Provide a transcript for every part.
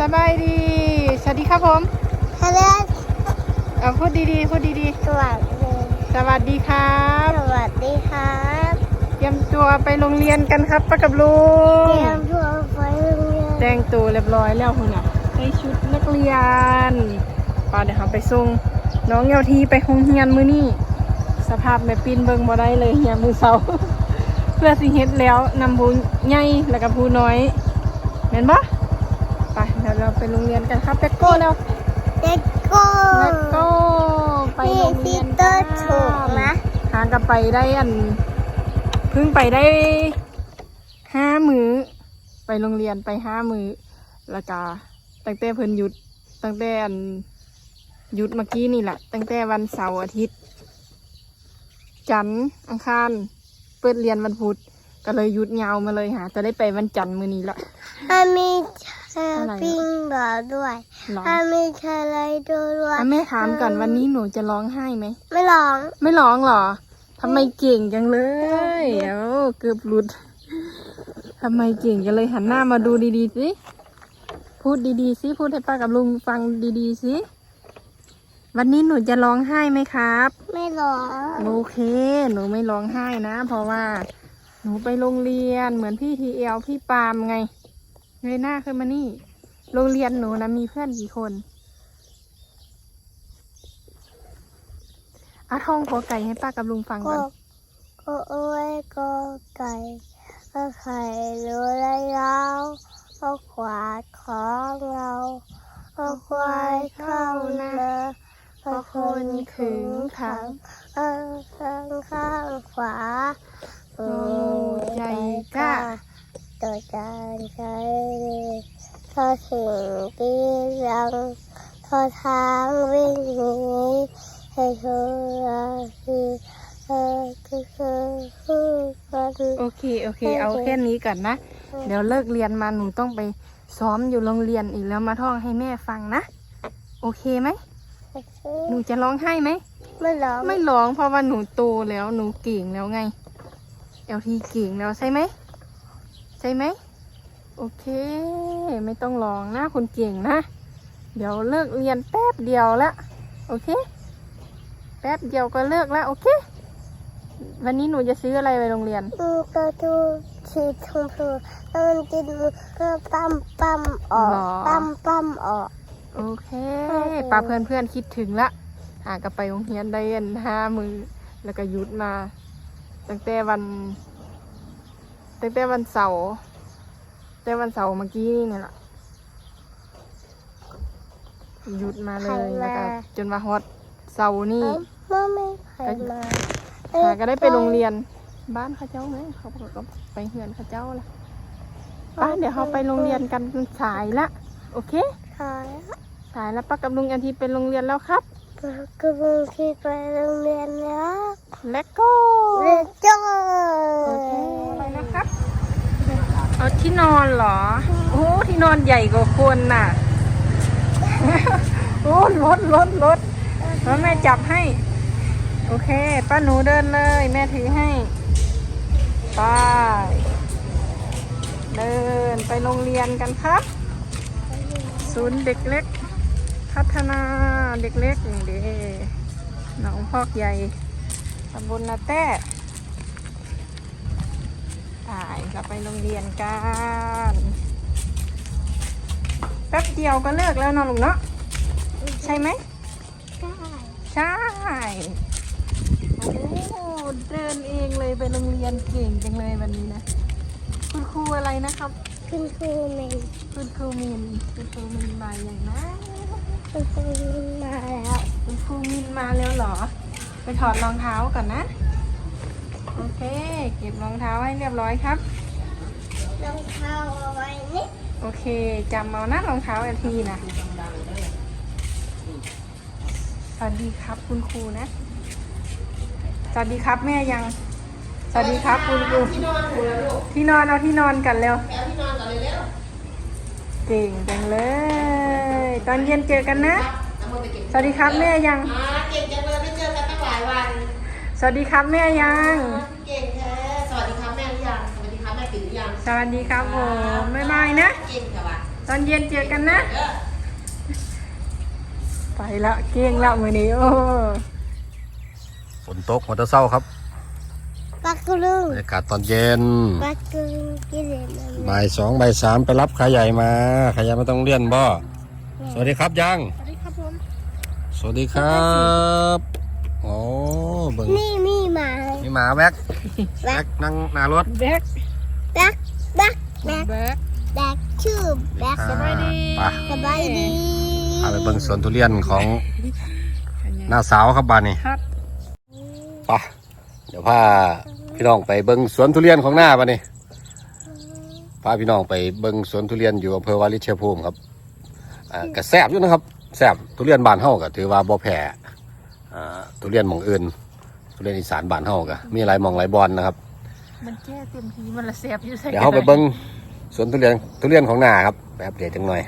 สบายดี สวัสดีครับผมฮัลโหลเอาพูดดีๆ พูดดีสวัสดีๆ สวัสดีครับสวัสดีครับเตรียมตัวไปโรงเรียนกันครับป้ากับลุเตงรียมตัวไปโรงเรียนแต่งตัวเรียบร้อยแล้วคุณอะใส่ชุดนักเรียนป้าเดี๋ยวเราไปส่งน้องเยาวทีไปโรงเรียนมื้อนี้สภาพแม่ปีนเบิ่งบ่ได้เลยเฮียมือเสา เพื่อสิเฮ็ดแล้วนำผู้ใหญ่แล้วก็ผู้น้อยเห็นบ่ไป เดี๋ยวเราไปโรงเรียนกันครับเป็กโก้แล้วเด็กโก้แล้วก็ไปพี่โรงพีเรียนเตอร์ถูกนะหางกับไปได้อันเพิ่งไปได้ห้ามือไปโรงเรียนไปห้ามือแล้วก็ตั้งแต่เพิ่นหยุดตั้งแต่อันหยุดเมื่อกี้นี่แหละตั้งแต่วันเสาร์อาทิตย์ จันทร์อังคารเปิดเรียนวันพุธก็เลยหยุดยาวมาเลยหาจะได้ไปวันจันทร์มือนี้ละมั นมีเชออะไรอะปิ้งบอด้วยหรอมันมีเชออะไรด้วยอะแม่ถามก่อนวันนี้หนูจะร้องไห้ไหม ไม่ร้อง ไม่ร้องเหรอทำไมเก่งจังเลยเอ้าเกือบหลุดทำไมเก่งจังเลยหันหน้ามาดูดีๆสิ พูดดีๆสิ พูดให้ป้ากับลุงฟังดีๆสิ วันนี้หนูจะร้องไห้ไหมครับ ไม่ร้อง โอเค หนูไม่ร้องไห้นะ เพราะว่า หนูไปโรงเรียนเหมือนพี่ทีเอลพี่ปาล์มไง เงยหน้าขึ้นมานี่ โรงเรียนหนูนะมีเพื่อนกี่คนอาท่องขอไก่ให้ป้ากับลุงฟังก่อนก็เอ้ยก็ไก่ก็ไข่รู้ไรเราก็ขวาของเราก็ควายเข้านาก็คนขึงขังเออข้างข้างขวาโอ้ใจกล้า ตัวจานใจดีทอถึงตีรังทอทางวิ่งหนีให้เธอรักที่เธอคือเธอคู่กันโอเค โอเค เอาแค่นี้ก่อนนะ เดี๋ยวเลิกเรียนมาหนูต้องไปซ้อมอยู่โรงเรียนอีกแล้วมาท่องให้แม่ฟังนะ โอเคไหมหนูจะร้องไห้ไหม ไม่ร้อง ไม่ร้องเพราะว่าหนูโตแล้วหนูเก่งแล้วไงเอลทีเก่งแล้วใช่ไหมใช่ไหม โอเค ไม่ต้องร้องนะคุณเก่งนะ เดี๋ยวเลิกเรียนแป๊บเดียวละ โอเค แป๊บเดียวก็เลิกแล้วโอเค วันนี้หนูจะซื้ออะไรไปโรงเรียนอืมก็ดูชีชมพูแล้วมันจะดูก็ปั๊มปั๊มออกหรอปั๊มปั๊มออกโอเคโอเคป้าเพื่อนเพื่อนๆคิดถึงละหากลับไปโรงเรียนได้อันห้ามือแล้วก็หยุดมา ตั้งแต่วัน ตั้งแต่วันเสาร์ตั้งแต่วันเสาร์เมื่อกี้นี่แหละหยุดมาเลยแล้วก็จนมาฮอตเสาร์นี่ เอ้าไม่ใครมาหาก็ได้ไปโรงเรียนบ้านเขาเจ้าไหมเขาบอกก็ไปเฮือนเขาเจ้าละป้าเดี๋ยวเขาไปโรงเรียนกันสายละ โอเคขายสายแล้วป้ากับลุงอาทิตย์ไปโรงเรียนแล้วครับ ก็บางทีไปโรงเรียนนะและก็เรียนจ้าโอเคอะไรนะครับเอาที่นอนเหรอ โอ้ที่นอนใหญ่กว่าคนน่ะ โอ้รถรถรถแล้วแม่จับให้ โอเค ป้าหนูเดินเลย แม่ถือให้ไปเดินไปโรงเรียนกันครับ ศูนย์เด็กเล็ก พัฒนาเด็กเล็กนี่เด้หนองพอกใหญ่ตำบลนาแต้ตายเราไปโรงเรียนกันแป๊บเดียวก็เลิกแล้วเนอนลุงเนาะใช่ไหมใช่โอ้เดินเองเลยไปโรงเรียนเก่งจังเลยวันนี้นะ คุณครูอะไรนะครับ คุณครูเมนคุณครูมินคุณครูมินมาอย่างนะ คุณครูเมนมาแล้วคุณครูมินมาแล้วเหรอ ไปถอดรองเท้าก่อนนะ โอเค เก็บรองเท้าให้เรียบร้อยครับ รองเท้าเอาไว้นี่โอเคจำเอานะรองเท้าอาทีนะสวัสดีครับคุณครูนะ สวัสดีครับแม่ยัง สวัสดีครับคุณครูที่นอนเอาที่นอนกันเร็วเก่งจังเลย ตอนเย็นเจอกันนะ สวัสดีครับแม่ยังอ่าเก่งจังเลยไม่เจอกันตั้งหลายวันสวัสดีครับแม่ยังเก่งแท้สวัสดีครับแม่หรือยัง สวัสดีครับแม่ติ๋วหรือยังสวัสดีครับผมบ๊ายบายนะ เก่งค่ะวะตอนเย็นเจอกันนะไปละเก่งละมือนี้โอ้ฝนตกมาแตะเศร้าครับปักกลุงบรรยากาศตอนเย็นปักกลุงกินเลยนะบ่ายสองบ่ายสามไปรับขาใหญ่มาขาใหญ่มาต้องเรียนบ่ สวัสดีครับยัง สวัสดีครับผม สวัสดีครับโอ้เบิ่งนี่มีหมามีหมาแวกแวกนั่งหน้ารถแบ็คแบ็คแบ็คแบ็คแบ็คแบ็คชื่อแบ็คสบายดีอะสบายดีพาไปเบิ่งสวนทุเรียนของหน้าสาวครับบ้านนี้ครับไปะเดี๋ยวพาพี่น้องไปเบิ่งสวนทุเรียนของหน้าบ้านนี้พาพี่น้องไปเบิ่งสวนทุเรียนอยู่อำเภอวาริชภูมิครับอ่า กระแซบอยู่นะครับแซบทุเรียนบ้านเฮาก็ถือว่าบ่แพ้อ่าทุเรียนหมองอื่นทุเรียนอีสานบ้านเฮาก็มีหลายหมองหลายบอนนะครับ มันแก้เต็มทีมันละเสียบอยู่ใส่เดี๋ยวเราไปเบิ้งสวนทุเรียนทุเรียนของหน้าครับแป๊บเดียวจังหน่อย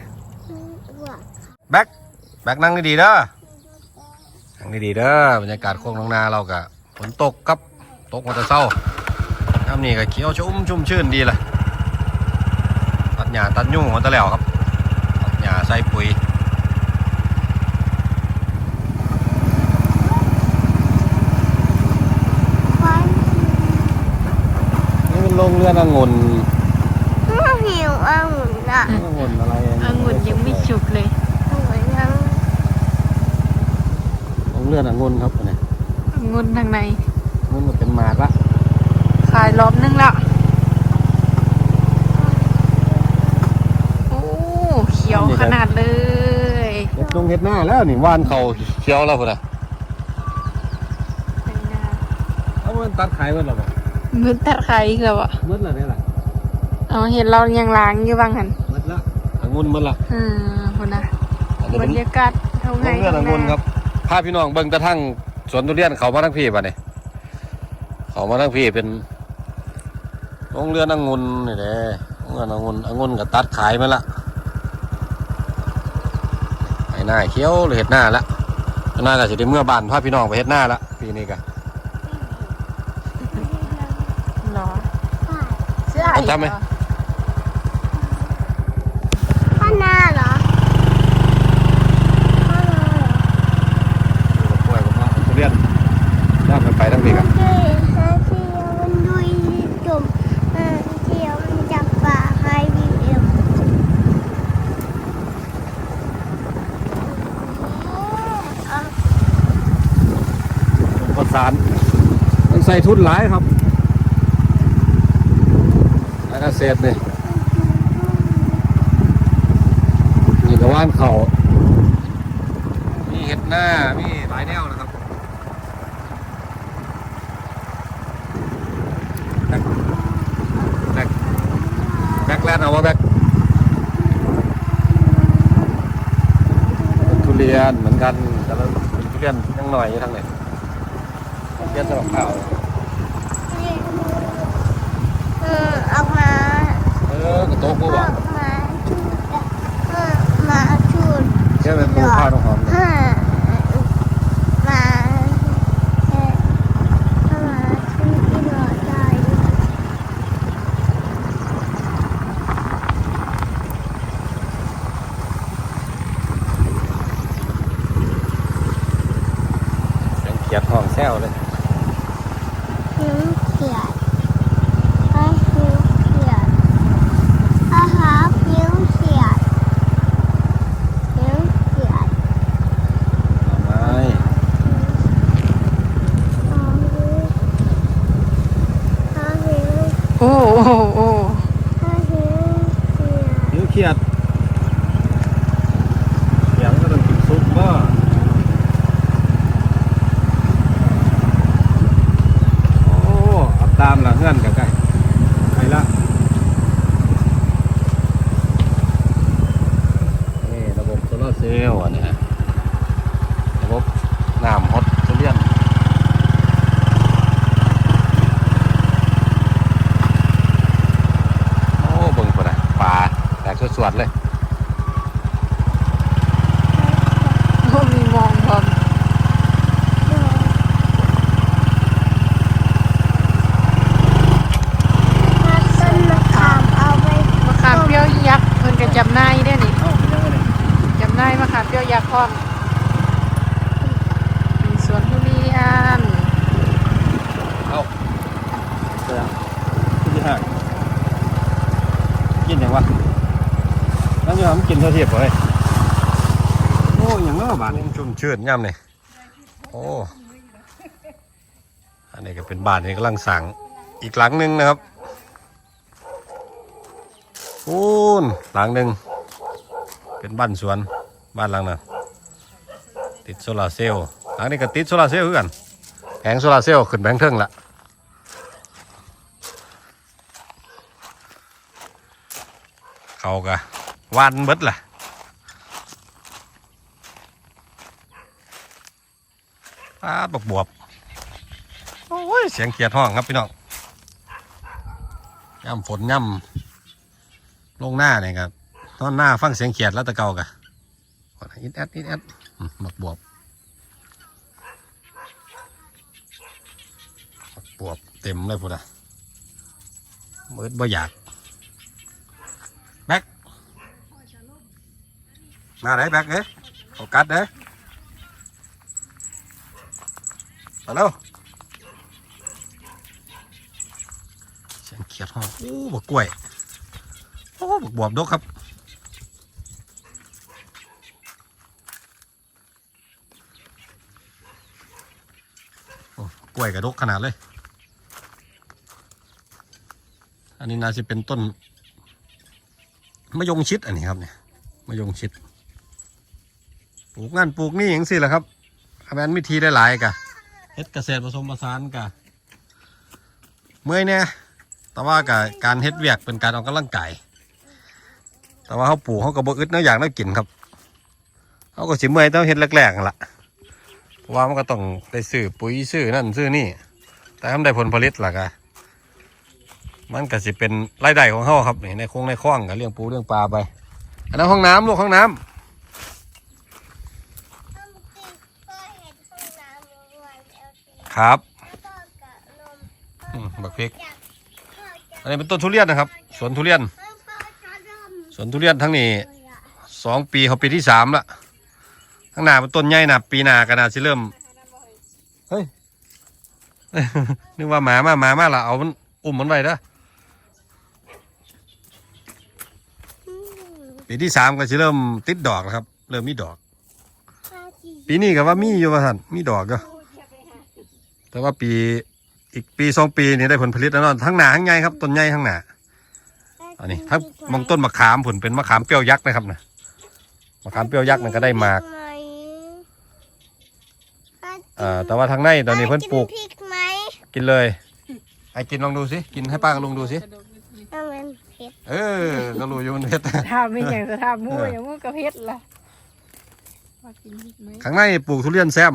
ว่าแบ็คแบ็คนั่งดีๆเด้อนั่งดีๆเด้อบรรยากาศโค้งน้องนาเราก็ฝนตกครับตกมาแต่เช้าน้ำนี่ก็เขียวชุ่มชุ่มชื่นดีเลยตัดหญ้าตัดยุ่งมาแต่แล้วครับตัด หญ้าใส่ปุ๋ยนี่เป็นโรงเรือนองุ่นหิวองุ่นอะองุ่นอะไรองุ่นยังไม่ฉุกเลยองุ่นยังโรงเรือนองุ่นครับอันนี้องุ่นทางในองุ่นมันเป็นหมากละขายรอบนึงละโอ้เขียวขนาดเลยเฮ็ดตรงเฮ็ดหน้าแล้วนี่ว่านเขาเขียวแล้วพุ่นน่ะเอามันตัดขายเบิดแล้วบ่มือตัดขายอีกแล้วอะหมดแล้วนี่ล่ะเอาเห็นเรายังล้างอยู่บ้างหันหมดละองุ่นหมดละอืมคนนะอันนี้บรเป็นรยากาศเท่าโรไงงเรือนองุ่นครับพาพี่น้องเบิ่งกระทั่งสวนทุเรียนเขามาทั้งพี่บัดนี้เขามาทั้งพี่เป็นโรงเรือนองุ่นนี่แหละโรงเรือนองุ่นองุ่นก็ตัดขายมาละไอ้ หน้าเขียวเลยเฮ็ดหน้าละหน้าก็สิได้เมื่อบ้านพาพี่น้องไปเฮ็ดหน้าละปีนี้ก็หรอใช่เอาทำไหมข้างหน้าเหรอข้างหน้าเหรอ ป่วยผมว่าทุเรียนย่างกันไปทั้งปีกัน เฮ้ยฮะเที่ยวมันดุยจุ่มเออเที่ยวมันจับปลาให้วิวเอวเอา ประสานมันใส่ ทุนหลายครับแล้วก็เศษนี่นี่ก็ว่านเขามีเห็ดหน้า มีหลายแนวนะครับแบกแบกแบกแลนเอาว่าแบกเป็นทุเรียนเหมือนกันแต่ละเป็นทุเรียนยังหน่อยอยู่ทางไหนทุเรียนสำหรับข้าว เออเอามา เออกระโต๊ะกูเอาบอกมาชุดเออมาชุดแค่เป็นปูข้าวต้องหอมเออมาเออเอามาชุดที่หล่อใจ เสียงเขียดห้องแซวเลย หิวเขียดให้หิวเขียดอาหารหิวเขียดหิวเขียด หน่อไม้ อาหิวอาหิว โอ้โอ้โอ้ อาหิวเขียด หิวเขียดเสียงก็ต้องกินซุปบ่โอ้อับตามละเงื่อนกับไก่ไปละนี่ระบบโซลาร์เซลล์อันนี้ฮะระบบน้ำฮอตทุเรียน โอ้เบิ่งพุ่นน่ะปลาแตกสวดๆเลย โอ้มีมองพร้อม ถ้าต้นมะขามเอาไป มะขามเปรี้ยวยักษ์เพิ่นก็ จำนายได้นี่ เอ้ายังไงเนี่ย จำนายมะขามเป รี้ยวยักษ์พร้อมมีสวนทุเรียนเอ้าเดี๋ยวที่ห้ากินยังวะนั่นอยู่หำกินเท่าเทียบเลยโอ้ยอย่างเงี้ยบานชุ่มชื่นย่ำเลยโอ้อันนี้ก็เป็นบ้านที่กำลังสั่งอีกหลังหนึ่งนะครับปูนหลังหนึ่งเป็นบ้านสวนบ้านหลังนั้น ติดโซลาร์เซลล์หลังนี้ก็ติดโซลาร์เซลล์คือกันแผงโซลาร์เซลล์ขึ้นแผงเทิงละเขากะวันเบิดล่ะปาดบกบวบโอ้ยเสียงเขียดห้องครับพี่น้องย่ำฝนย่ำลงหน้าเนี่ยครับตอนหน้าฟังเสียงเขียดแล้วแตะเกากะอิดแอดอิดแอด อืมบักบวบบักบวบเต็มเลยพุ่นอะมืดบ่อยากแบ็คมาไหนแบ็คเอ้ยโฟกัสเด้อมาแล้วเสียงเขียดห้องโอ้บักกล้วย โอ้บักบวบดกครับ กล้วยกระดกขนาดเลย อันนี้น่าจะเป็นต้นมะยงชิดอันนี้ครับเนี่ยมะยงชิด ปลูกนั่นปลูกนี่อย่างสิแหละครับอาแมนวิธีได้หลายกะเฮ็ดเกษตรผสมผสานกะเมื่อยเนี่ยแต่ว่ากะการเฮ็ดเวียกเป็นการออกกำลังกายแต่ว่าเขาปลูกเขาก็บ่อึดเนาะอยากได้กินครับเขาก็สิเมื่อยต้องเฮ็ดแรกๆนั่นล่ะ เพราะว่ามันก็ต้องได้ซื้อปุ๋ยซื้อนั่นซื้อนี่แต่ทำได้ผลผลิตล่ะกะมันก็สิเป็นรายได้ของเขาครับนี่ในโคงในคลองก็เลี้ยงปูเลี้ยงปลาไปอันนั้นห้องน้ำลูกห้องน้ำก็เห็นห้องน้ำอยู่วันเอลซีครับแล้วก็กะนมอืมบักพกอันนี้เป็นต้นทุเรียนนะครับ สวนทุเรียน สวนทุเรียนทั้งนี้สองปีเขาปีที่สามละ ข้างหน้าเป็นต้นใหญ่นะปีหนาก็น่าสิเริ่ม เฮ้ย นึกว่าหมามาหมามาละเอามันอุ้มมันไว้เด้อปีที่สามก็สิเริ่มติดดอกแล้วครับ เริ่มมีดอก ปีนี้ก็ว่ามีอยู่ว่าท่านมีดอกก็แต่ว่าปีอีกปีสองปีนี่ได้ผลผลิตแล้วเนทั้งหนาทั้งใหญ่ครับต้นใหญ่ทั้งหนาอันนี้ทั้งมองต้นมะขามผลเป็นมะขามเปรี้ยวยักษ์นะครับนะมะขามเปรี้ยวยักษ์นั่นก็ได้มาก อ่อแต่ว่าทางในตอนนี้เพิ่นปลูก พริกไหมกินเลยไอ้กินลองดูสิ กินให้ป้ากับลุงดูสิ เอามันเผ็ดเออก็รู้อยู่มันเผ็ด ถ้าไม่อย่างจะทำมู่เอออย่างมู่กระเพชรล่ะว่ากินพริกไหมข้างในปลูกทุเรียนแซม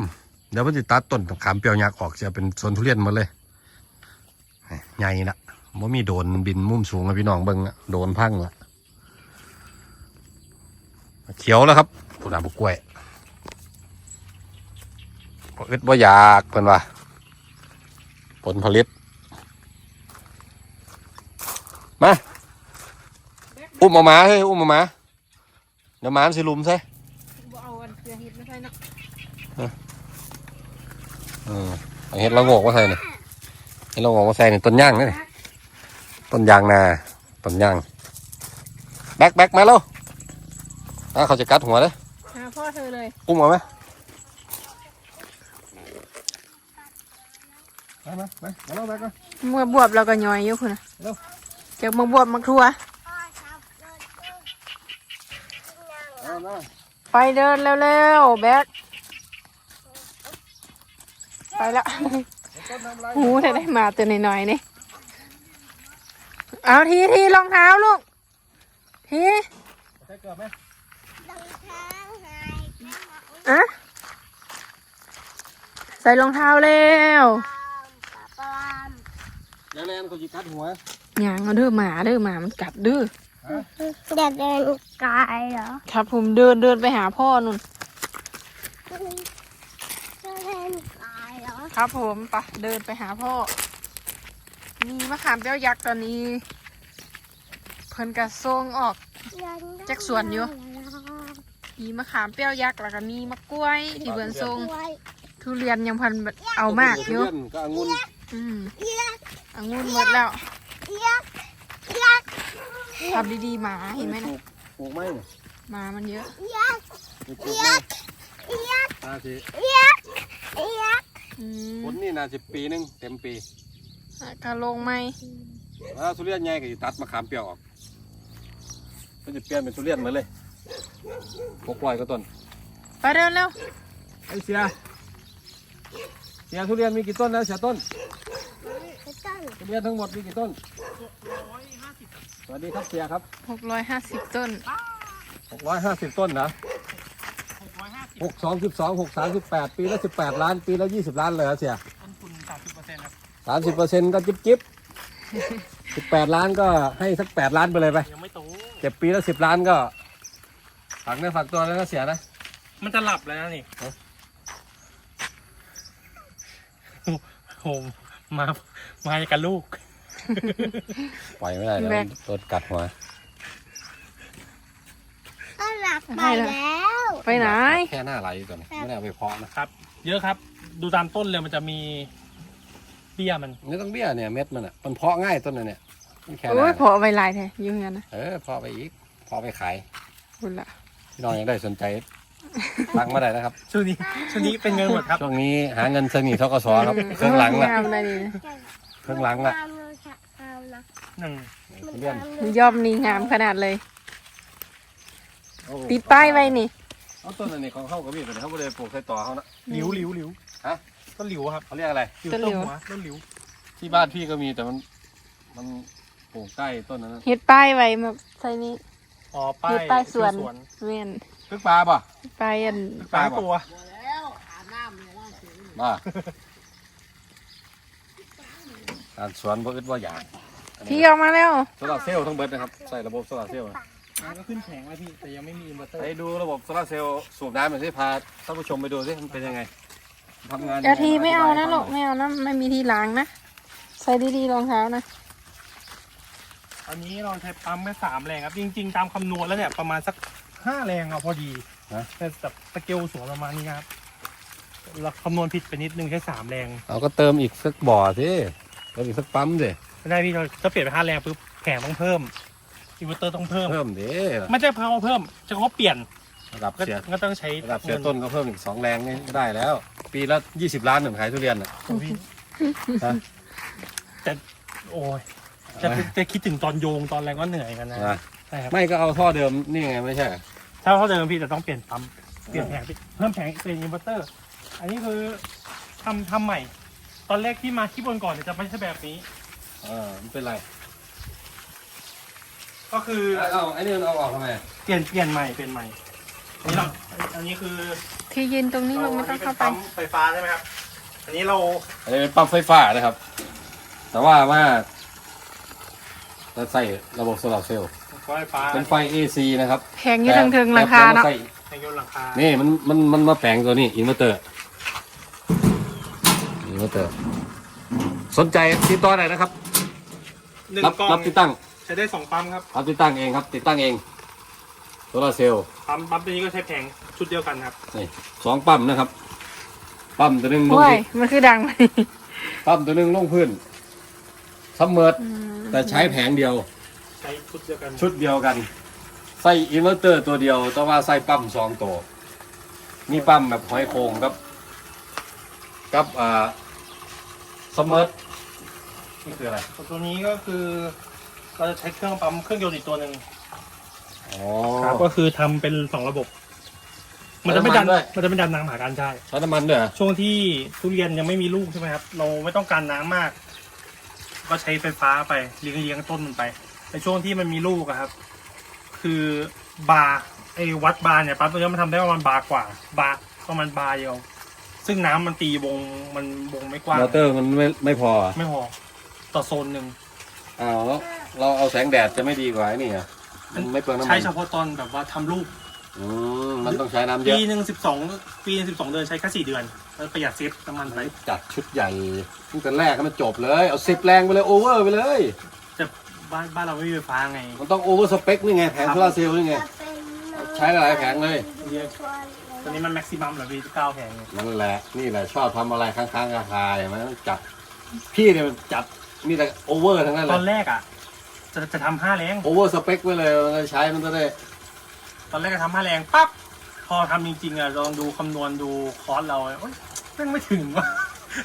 เดี๋ยวเพิ่นจะตัดต้นมะขามเปรี้ยวยักษ์ออกจะเป็นสวนทุเรียนหมดเลยใหญ่ละบ่มีโดนบินมุมสูงอะพี่น้องเบิ่งอะโดนพังละเขียวแล้วครับผู้นำบุกกล้วยบ่ อึดบ่อยากเพิ่นว่า ผลผลิต มา อุ้มเอาหมาเฮ้ยอุ้มเอาหมาเดี๋ยวหมามันสิลุมใส่บ่เอาอันเกลือเห็ดไม่ใช่เนาะเออเอาเห็ดละโงกมาใส่เนี่ยเห็ดละโงกมาใส่เนี่ยต้นย่างนี่ต้นยางนาต้นย่างแบกแบกมาแล้วอะเขาจะกัดหัวเลยหาพ่อเธอเลย อุ้มเอาไหม ไปมาไปมาแล้วแบกมาเมื่อบวบเราก็ย่อยอยู่คุณนะเร็วจากมาบวบมาทั่วพ่อชอบเดินเดินเอามาไปเดินเร็วๆแบกไปแล้วต้นทำไรหูถ้าได้มาตัวหน่อยๆนี่เอาทีทีรองเท้าลูกทีใช้เกลือไหมรองเท้าหายไปหมดอะใส่รองเท้าเร็วปลาม แรงแรงเขาจะกัดหัวหยางเอาเด้อหมาเด้อหมามันกัดเด้อเดินเดินไกลเหรอครับผมเดินเดินไปหาพ่อนุ่นเดินเดินไกลเหรอครับผมไปะเดินไปหาพ่อ มีมะขามเปรี้ยวยักษ์ตอนนี้ เพิ่นกระส่งออก จักสวนอยู่ มีมะขามเปรี้ยวยักษ์แล้วก็มีมะกล้วยที่เบือนทรง ทุเรียนยังพันเอามากอยู่ทุเรีนก็องุ่น อืมองุ่นหมดแล้วทำดีๆหมาเห็นไหมนะปลูกไหมเนี่ยหมามันเยอะปลูกไหมน่าสิอืมผลนี่น่าจะปีหนึงเต็มปีอะก็ลงไหมแล้วทุเรียนใหญ่ก็จะตัดมะขามเปรี้ยวออกก็จะเปลี่ยนเป็นทุเรียนเหมือนเลยหกร้อยก็ต้นไปเร็วเร็วไอเสียเสียทุเรียนมีกี่ต้นนะเสียต้นทุเรียนทั้งหมดมีกี่ต้นสวัสดีครับเสียครับหกร้อยห้าสิบต้นหกร้อยห้าสิบต้นนะหกสองสิบสองหกสามสิบแปดปีละสิบแปดล้าน ปีละยี่สิบล้านเลยเหรอเสียต้นทุนสามสิบเปอร์เซ็นต์ครับสามสิบเปอร์เซ็นต์ก็จิ๊บจิ๊บสิบแปดล้านก็ให้สักแปดล้านไปเลยไปยังไม่โตเก็บปีละสิบล้านก็ฝากเนื้อฝากตัวแล้วก็เสียนะ มันจะหลับแล้วนะนี่ เอ้า โหมามากับลูก ปล่อยไม่ได้เดี๋ยวแบก โดนกัดหัวก็หลับไปแล้วไปไหน แค่หน้าไหลก่อนไม่ได้เอาไปเพาะนะครับ เยอะครับ ดูตามต้นเลยมันจะมีเบี้ยมันไม่ต้องเบี้ยเนี่ยเม็ดมันอะมันเพาะง่ายต้นนั้นเนี่ยมันแค่หโอ้น้ายพอใบลายแท้อยุ่งงั้นนะเออเพาะไปอีกเพาะไปขาย คุณละพี่น้องยังได้สนใจ ตังมาได้นะครับ ช่วงนี้ช่วงนี้เป็นเงินหมดครับ ช่วงนี้หาเงินสนิททกศครับเครื่องหลังละ งามเลยนี่นะเครื่องหลังละหนึ่งทุเรียนยอมนี่งามขนาดเลย ติดป้ายไว้นี่ เอาต้นอันนี้ของเขากับมีดแต่เขาไม่ได้ปลูกใส่ต่อเขานะ หลิวหลิวหลิวฮะ ต้นหลิวครับเขาเรียกอะไร หลิวต้นหลิว หัวต้นหลิวที่บ้านพี่ก็มีแต่มัน มันปลูกใกล้ต้นนั้นนะเฮ็ดป้ายไว้มาใส่นี่อ๋อป้ายเฮ็ดป้ายสวนชื่อเว้น พึกปลาป่ะป้ายอันป้ายตัวบ้าการสวนบ่อึดบ่อยากพี่ออกมาแล้วโซลาร์เซลล์ทั้งเบิดนะครับ ใส่ระบบโซลาร์เซลล์นะมันก็ขึ้นแข็งแล้วพี่ แต่ยังไม่มีอินเวอร์เตอร์ไปดูระบบโซลาร์เซลล์สูบน้ำหน่อยสิพาท่านผู้ชมไปดูสิมันเป็นยังไงทำงานยังงกะทีไม่เอานะธิบยให้ลูฟักงหยไม่เอานะไม่มีที่ล้างนะ ใส่ดีๆรองเท้านะอันนี้เราใช้ปั๊มแค่สามแรงครับ จริง ๆ ตามคำนวณแล้วเนี่ยประมาณสัก ห้าแรงเอาพอดีนะแต่แบบสเกลสวนประมาณนี้ครับเราคำนวณผิดไปนิดนึงแค่สามแรงเอาก็เติมอีกสักบ่อสิเติมอีกสักปั๊มสิไม่ได้พี่เราถ้าเปลี่ยนไปห้าแรงปุ๊บแผงต้องเพิ่มอินเวอร์เตอร์ต้องเพิ่ม เพิ่มดิไม่ใช่เพาเพิ่มจะเขาเปลี่ยนระดับก็เสียก็ต้องใช้ระดับเสียต้นก็เพิ่มอีกสองแรงนี่ก็ได้แล้ว ปีละยี่สิบล้านหนึ่งขายทุเรียนอะโอ้พี่ฮะ แต่โอ้ยจะจะคิดถึงตอนโยงตอนแรงก็เหนื่อยกันนะนะใช่ครับไม่ก็เอาท่อเดิมนี่ไงไม่ใช่เหรอ ถ้าเขาเดิมพี่จะต้องเปลี่ยนปั๊มเปลี่ยนแผงเพิ่มแผงเป็นอินเวอร์เตอร์ อันนี้คือทำทำใหม่ ตอนแรกที่มาที่บนก่อนเนี่ยจะไม่ใช่แบบนี้ เออมันเป็นไรก็คือเอาไอ้นี่มันเอาออกทำไมเปลี่ยนเปลี่ยนใหม่เปลี่ยนใหม่อันนี้เราอันนี้คือที่ยืนตรงนี้ลูกไม่ต้องเข้าไปนนี้นปั๊มไฟฟ้าใช่ไหมครับ อันนี้เราอันนี้เป็นปั๊มไฟฟ้านะครับ แต่ว่าว่าจะใส่ระบบโซลาร์เซลล์ ไฟฟ้าเป็นไฟ AC นะครับแพงอยู่ทางเทิงราคาเนาะ แต่แผงยนต์หลังคานี่มันมันมันมาแปลงตัวนี้อินเวอร์เตอร์อินเวอร์เตอร์ สนใจติดต่อได้นะครับ หนึ่งรับกล่องรับติดตั้ง ใช้ได้สองปั๊มครับรับติดตั้งเองครับ ติดตั้งเองโซลาร์เซลล์ปั๊มปั๊มตัวนี้ก็ใช้แผงชุดเดียวกันครับนี่สองปั๊มนะครับ ปั๊มตัวหนึ่งลงโอ้ยที่มันคือดังไปปั๊มตัวหนึ่งลงพื้นซัมเมอร์แต่ใช้แผงเดียว ใช้ชุดเดียวกันชุดเดียวกัน ใส่อินเวอร์เตอร์ตัวเดียว แต่ว่าใส่ปั๊มสองตัวมีปั๊มแบบหอยโข่งครับ กับอ่าซัมเมอร์นี่คืออะไรส่วนตัวนี้ก็คือเราจะใช้เครื่องปั๊มเครื่องยนต์อีกตัวหนึ่งอ๋อ ครับก็คือทำเป็นสองระบบ มันจะไม่ดันใช้น้ำมันด้วย มันจะไม่ดันน้ำหากันใช่ ใช้น้ำมันด้วยเหรอช่วงที่ทุเรียนยังไม่มีลูกใช่ไหมครับ เราไม่ต้องการน้ำมาก ก็ใช้ไฟฟ้าไปเลี้ยงเลี้ยงต้นมันไป ในช่วงที่มันมีลูกอะครับ คือบาร์ไอ้วัดบาร์เนี่ยปั๊มตัวนี้มันทำได้ประมาณบาร์กว่า บาร์ประมาณบาร์เดียว ซึ่งน้ำมันตีวงมันวงไม่กว้างมอเตอร์มันไม่ไม่พออะไม่พอต่อโซนหนึ่ง อ้าวแล้วเราเอาแสงแดดจะไม่ดีกว่าไอ้นี่อะมันไม่เปลืองน้ำมัใช้นเฉพาะตอนแบบว่าทำลูก อืมมันต้องใช้น้ำเยปีอะหนึ่งสิบสองปีหนึ่งสิบสองเดือนใช้แค่สี่เดือนแล้วประหยัดเซฟน้ำมันไปจัดชุดใหญ่ตั้งแต่แรกก็มันจบเลย เอาสิบแรงไปเลย โอเวอร์ไปเลยจะ บ้านบ้านเราไม่มีไฟฟ้าไงมันต้องโอเวอร์สเปคนี่ไงแผงโซลาร์เซลล์นี่ไง ใช้หลายแผงเลย ตอนนี้มันแม็กซิมัมเหรอพี่เก้าแผงไงนั่นแหละ นี่แหละชอบทำอะไรค้างๆราคาเห็นไหมต้องจับ พี่เนี่ยมันจับมีแต่โอเวอร์ทั้งนั้นเลตอยนแรกอะ จะจะทำห้าแรง โอเวอร์สเปคไว้เลยมันจะใช้มันจะได้ตอนแรกก็ทำห้าแรงปั๊บ พอทำจริงๆอะลองดูคำนวณดูคอร์สเราโอ๊ยแม่งไม่ถึงว่ะ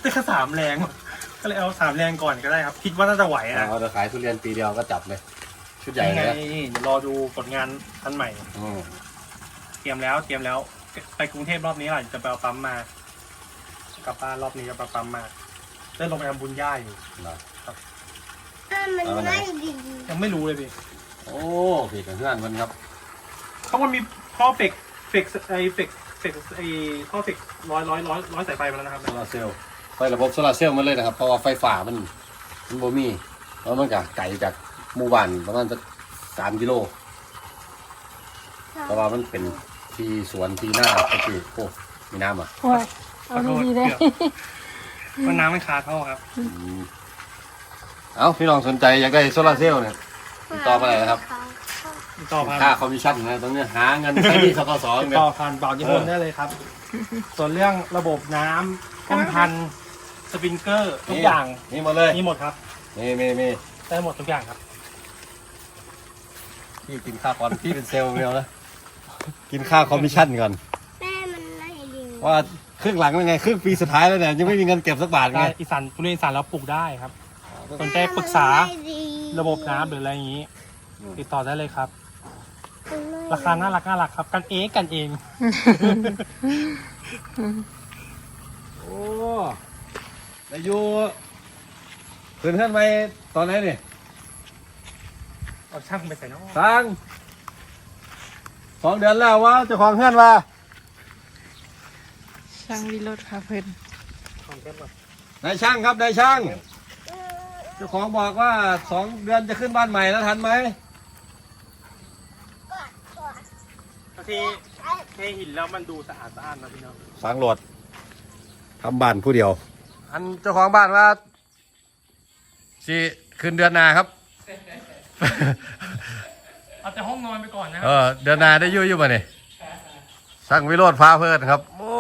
ได้แค่สามแรงว่ะ ก็เลยเอาสามแรงก่อนก็ได้ครับ คิดว่าน่าจะไหวอะเราจะขายทุเรียนปีเดียวก็จับเลย ชุดใหญ่ยังเลไงยนะนี่เดี๋ยวรอดูผลงานทันใหม่ อืมเตรียมแล้วเตรียมแล้ว ไปกรุงเทพรอบนี้แหละจะไปเอาปั๊มมากลับบ้านรอบนี้จะไปเอาปั๊มมาได้ลงไปทำบุญย่าอยู่ นะมันไม่ดียังไม่รู้เลยพี่โอ้พี่กับเพื่อนมันครับเพราะมันมีท่อเฟกเฟกไอเฟกเฟกไอท่อเฟกร้อยร้อยร้อยร้อยสายไฟมาแล้วนะครับโซลาร์เซลล์ ไฟระบบโซลาร์เซลล์มาเลยนะครับเพราะว่าไฟฟ้ามันมันบ่มีแล้วมันก็ไกลจากหมู่บ้านประมาณสักสามกิโลแต่ว่ามันเป็นที่สวนที่หน้าก็คือโอ้มีน้ำอะโอ้ยเอาดีๆเลยมันน้ำมันคาท่อครับอืมเอ้าพี่น้องสนใจอยากได้โซลาร์เซลล์เนี่ยติดต่อมาเลยนะครับต่อผ่านค่าคอมมิชชั่นนะตรงเนี้ยหาเงินใช้หนี่สกสเงินต่อผ่านเป่าญี่ปุ่นได้เลยครับ ส่วนเรื่องระบบน้ำต้นพันธุ์ สปริงเกอร์ทุกอย่างนี่หมดเลยมีหมดครับนี่มีมีได้หมดทุกอย่างครับพี่กินค่าก่อนพี่เป็นเซลล์เดียวนะกินค่าคอมมิชชั่นก่อนแม่มันไม่ดีว่าครึ่งหลังเป็นไงครึ่งปีสุดท้ายแล้วเนี่ยยังไม่มีเงินเก็บสักบาทไงได้อีสานทุเรียนอีสานแล้วปลูกได้ครับสนใจปรึกษาระบบน้ำหรืออะไรอย่างนี้ ติดต่อได้เลยครับ ราคาน่ารักน่ารักครับ กันเองกันเองโอ้ ได้อยู่เพื่อนเพื่อนไปตอนไหนนี่เอาช่างไปใส่น้องสร้างสองเดือนแล้วว่าเจ้าของเพื่อนว่าช่างวิโรดพาเพิ่นของแก้มก่อนนายช่างครับนายช่าง เจ้าของบอกว่าสองเดือนจะขึ้นบ้านใหม่แล้วทันไหมบางทีเทหินแล้วมันดูสะอาดสะอาดนะพี่น้องสังโหลดทำบ้านผู้เดียว อันเจ้าของบ้านว่าสิขึ้นเดือนหนาครับ เอาแต่ห้องนอนไปก่อนนะคเอรับอเดือนหนาได้อยู่อยู่ป่ะนี่ช่างวิโรธพาเพิ่นครับ โอ้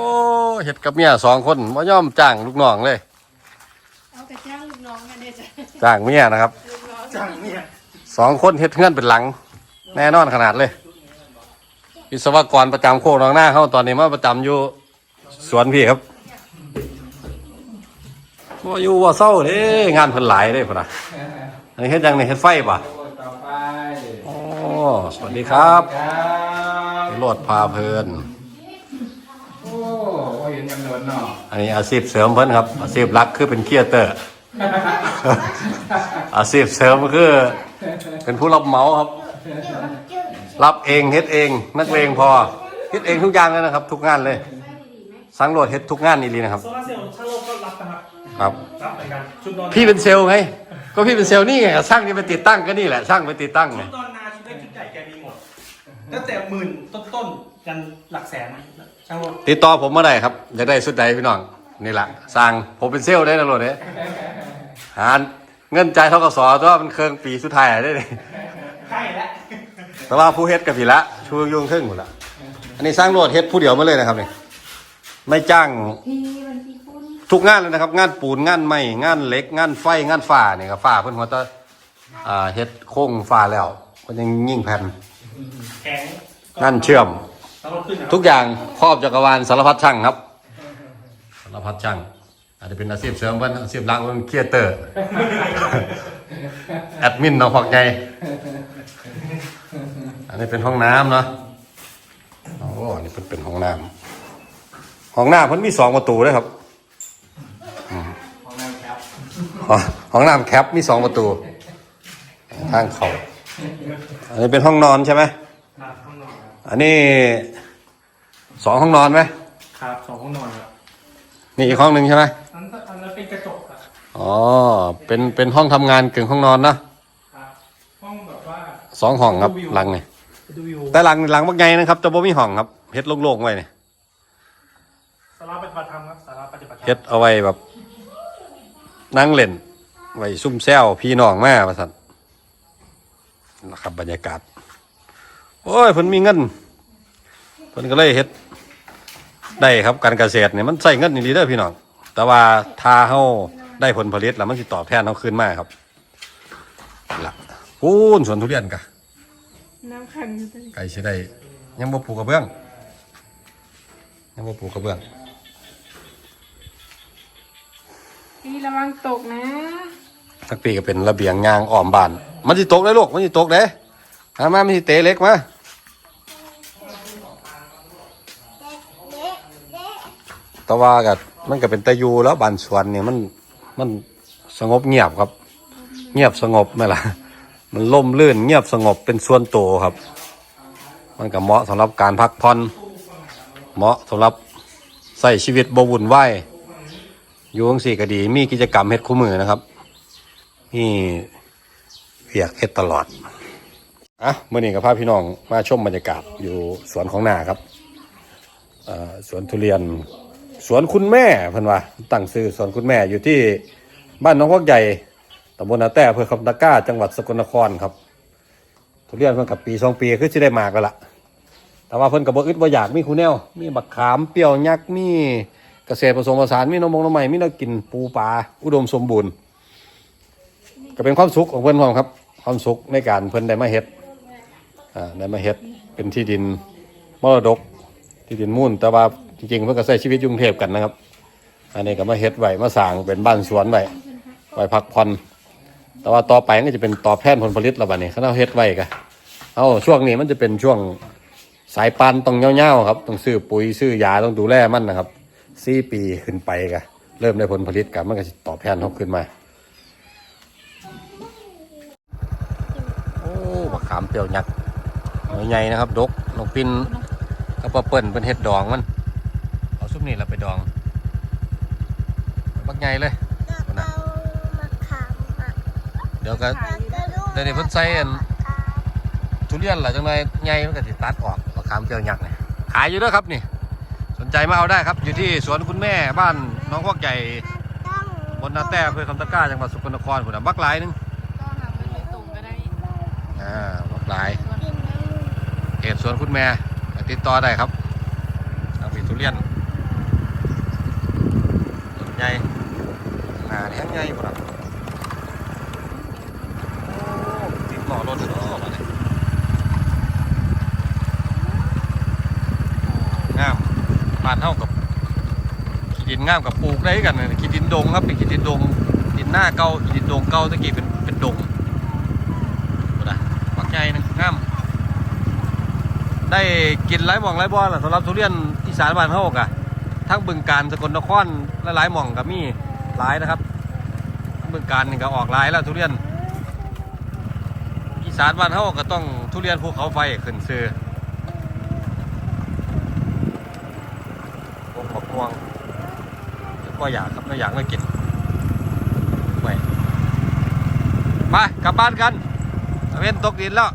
เห็ดกับเมียสองคนว่ย่อมจ้างลูกน้องเลย เอาแต่จ้างลูกน้องกันได้จ้ะจ้างเมียนะครับจังเนี่ยสองคนเฮ็ดเงื่อนเป็นหลัง แน่นอนขนาดเลยวิศวกรประจำโคกหนองหน้าเขาตอนนี้มาประจำอยู่สวนพี่ครับ ว่าอยู่ว่าเศร้าเด้งานเพิ่นหลายเด้พุ่นน่ะอันนี้เฮ็ดยังนี่เฮ็ดไฟป่ะต่อไปโอ้สวัสดีครับครับวิโรดพาเพลินโอ้ว่าเห็นยังโดนเนาะอันนี้อาชีพเสริมเพิ่นครับ อาชีพหลักคือเป็นเคียเตอร์ อาชีพเสริมก็คือ เป็นผู้รับเหมาครับ รับเองเฮ็ดเอง นักเลงพอเฮ็ดเองทุกอย่างเลยนะครับ ทุกงานเลย สังโหลดเฮ็ดทุกงานนี่ลีนะครับ ครับครับรับเหมือนกันชุดนอนพี่เป็นเซลล์ไง ก็พี่เป็นเซลล์นี่ไงช่างนี่ไปติดตั้งก็นี่แหละช่างไปติดตั้งไง ชุดนอนนาชุดเล็กชุดใหญ่แกมีหมดตั้งแต่หมื่นต้นๆกันหลักแสนช่างโลกติดต่อผมมาได้ครับอยากได้สุดใดพี่น้องนี่แหละสร้างผมเป็นเซลล์ได้นะโหลดเด้หาเงินใจายเท่ากับสอตัวมันเครื่องปีสุดท้ายได้เลยใช่แล้วแต่ว่าผู้เฮ็ดกับพี่ละชูยุ่งครึ่งหมดละอันนี้สร้างโหลดเฮ็ดผู้เดียวมาเลยนะครับนี่ไม่จ้าง ทุกงานเลยนะครับ งานปูนงานไม้งานเหล็ก งานไฟงานฝ้านี่ครับฝ้าเพิ่นหัวตะอ่าเฮ็ดโค้งฝ้าแล้วเพิ่นยังยิ่งแผ่นแข็งงานเชื่อมช่างโลกขึ้นนะทุกอย่างครอบจักรวาลสารพัดช่างครับสารพัดช่าง อาจจะเป็นอาชีพเสริมเพิ่นอาชีพหลักเพิ่นเครียดเตอร์ แอดมินเนาะพอกไงอันนี้เป็นห้องน้ำเนาะโอ้อันนี้เป็นเป็นห้องน้ำห้องน้ำเพิ่นมีสองประตูด้วยครับ ห้องห้องน้ำแคปมีสองประตูทางเขาอันนี้เป็นห้องนอนใช่ไหมครับห้องนอนครับอันนี้สองห้องนอนไหมครับสองห้องนอนครับนี่อีกห้องหนึ่งใช่ไหมอันนั้นอันนั้นเป็นกระจกครับอ๋อเป็นเป็นห้องทำงานกึ่งห้องนอนนะครับห้องแบบว่าสองห้องครับหลังนี่ดูวิวแต่หลังหลังบักไงนะครับจะบ่มีห้องครับเฮ็ดโล่งๆไว้นี่สาราปฏิบัติธรรมครับสาราปฏิบัติธรรมเฮ็ดเอาไว้แบบ นั่งเล่น ไว้ซุ่มแซวพี่น้องมาว่าซั่นนะครับบรรยากาศ โอ้ยเพิ่นมีเงินเพิ่นก็เลยเฮ็ดได้ครับการเกษตรเนี่ยมันใส่เงินนี่ดีเด้อพี่น้อง แต่ว่าถ้าเฮาได้ผลผลิตแล้วมันสิตอบแทนเฮาคืนมาครับล่ะปูนสวนทุเรียนกะน้ำขังไก่สิได้ยังบ่ปลูกกระเบื้องยังบ่ปลูกกระเบื้อง พี่ระวังตกนะสักปีก็เป็นระเบียงยางอ้อมบ้าน มันสิตกได้ลูก มันสิตกเด้หามามันสิเตะเล็กมาแต่ว่าก็มันก็เป็นตะยูแล้วบ้านสวนเนี่ยมันมันสงบเงียบครับ เงียบสงบไหมล่ะ มันล่มลื่นเงียบสงบเป็นส่วนตัวครับ มันก็เหมาะสำหรับการพักผ่อนเหมาะสำหรับใส่ชีวิตบวุ่นวาย อยู่จังสี่ก็ดี มีกิจกรรมเฮ็ดคู่มือนะครับนี่เพียกเฮ็ดตลอด อะเมื่อนี้กับพาพี่น้องมาชมบรรยากาศอยู่สวนของนาครับเอ่อสวนทุเรียน สวนคุณแม่เพิ่นว่าตั้งชื่อสวนคุณแม่อยู่ที่บ้านหน้องพวกใหญ่ตำบลนาแต้อำเภอคำตะก้า จังหวัดสกลนครครับ ทุเรียนเพิ่นกับปีสองปีคือสิได้มากแล้วล่ะ แต่ว่าเพิ่นกับบ่อึดบ่อยากมีคูแนว มีบักขามเปรี้ยวยักษ์มี เกษตรผสมผสานมีนมมงนมใหม่มีแนวกินปูปลาอุดมสมบูรณ์ ก็เป็นความสุขของเพิ่อนพร้อมครับ ความสุขในการเพิ่นได้มาเฮ็ดอ่าได้มาเฮ็ดเป็นที่ดินมรดกที่ดินมุ่นแต่ว่าจริงๆเพิ่อนก็ใช้ชีวิตยกรุงเทพกันนะครับ อันนี้ก็มาเฮ็ดไว้มาสร้างเป็นบ้านสวนไว้ไว้พักผ่อนแต่ว่าต่อไปก็จะเป็นตอบแทนผลผลิตล้วบัดนี้เขาเอาเฮ็ดไว้ก็เอาช่วงนี้มันจะเป็นช่วงสายปันต้องเงี้ยวๆครับ ต้องซื้อปุ๋ยซื้อยาต้องดูแลมันนะครับ สี่ปีขึ้นไปก็เริ่มได้ผลผลิตกันมันก็จะตอบแทนเขาขึ้นมา โอ้บักขามเปรี้ยวยักษ์หน่วยใหญ่นะครับ ดกลงปินกับปลาเปิ่นเป็นเห็ดดองมัน เอาซุปนี่เราไปดองบักใหญ่เลยเรามาขำอะเดี๋ยวก็เดี๋ยวนี้เพิ่นใส่อันทุเรียนหล่ะจังเลยใหญ่มันก็สิตัดออกบักขามเปรี้ยวยักษ์เนี่ยขายอยู่ด้วยครับนี่ สนใจมาเอาได้ครับ อยู่ที่สวนคุณแม่บ้านน้องพวกใหญ่ต้องบนนาแต้อำเภอคำตะกร้าจังหวัดสกลนครผมนะบักหลายหนึงก็หาเงินไปส่งก็ได้อ่าบักหลายกินน้ำเพจสวนคุณแม่ไปติดต่อได้ครับทางปีทุเรียนต้นใหญ่หนาเนี่ยใหญ่กว่าโอ้ติดหม้อรถเลยเนาะมาเนี่ยงาม บานเท่ากับขีดินงามกับปลูกได้กันขีดินดงครับเป็นขีดินดงดินหน้าเก่าขีดินดงเก่าตะกี้เป็นเป็นดงบ่ได้ปักใหญ่หนึงงามได้กินหลายหม่องหลายบ่อแหละสำหรับทุเรียนอีสานบานเฮากะทั้งบึงการสกลนครหลายๆหม่องก็มีหลายนะครับทั้งบึงการนี่ก็ออกหลายแล้วทุเรียนอีสานบ้านเฮาก็ต้องทุเรียนภูเขาไฟขึ้นซื้อพวกบักม่วง ก็อยากครับไม่อยากไม่กินไปมากลับบ้านกันตะเวนตกดินแล้ว